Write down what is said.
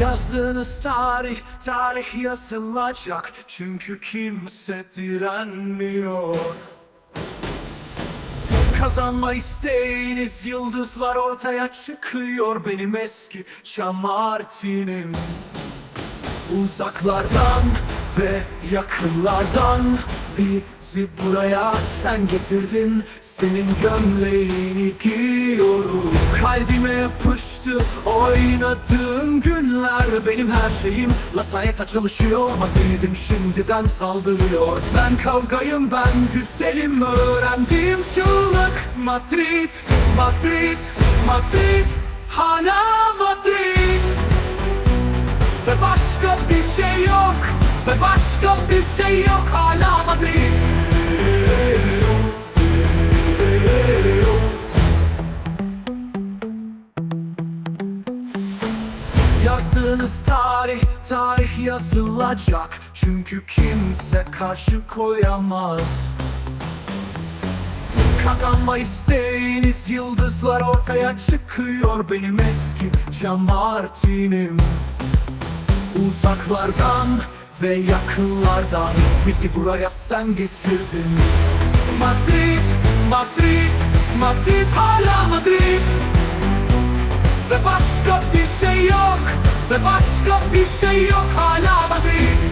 Yazdığınız tarih, yazılacak. Çünkü kimse direnmiyor Kazanma isteğiniz. Yıldızlar ortaya çıkıyor Benim eski çam artinim Uzaklardan ve yakınlardan Bizi buraya sen getirdin. Senin gömleğini giyiyorum. Kalbime yapıştı oynadığın günler. Benim her şeyim lasayeta çalışıyor Madrid'im şimdiden saldırıyor. Ben kavgayım ben güzelim. Öğrendiğim çığlık. Madrid, Madrid, Madrid. Hala bir şey yok hala Madrid Yazdığınız tarih, tarih yazılacak. Çünkü kimse karşı koyamaz. Kazanma isteğiniz yıldızlar ortaya çıkıyor. Benim eski cam artinim Uzaklardan ve yakınlardan Bizi buraya sen getirdin. Madrid, Madrid, Madrid hala Madrid. Ve başka bir şey yok Ve başka bir şey yok hala Madrid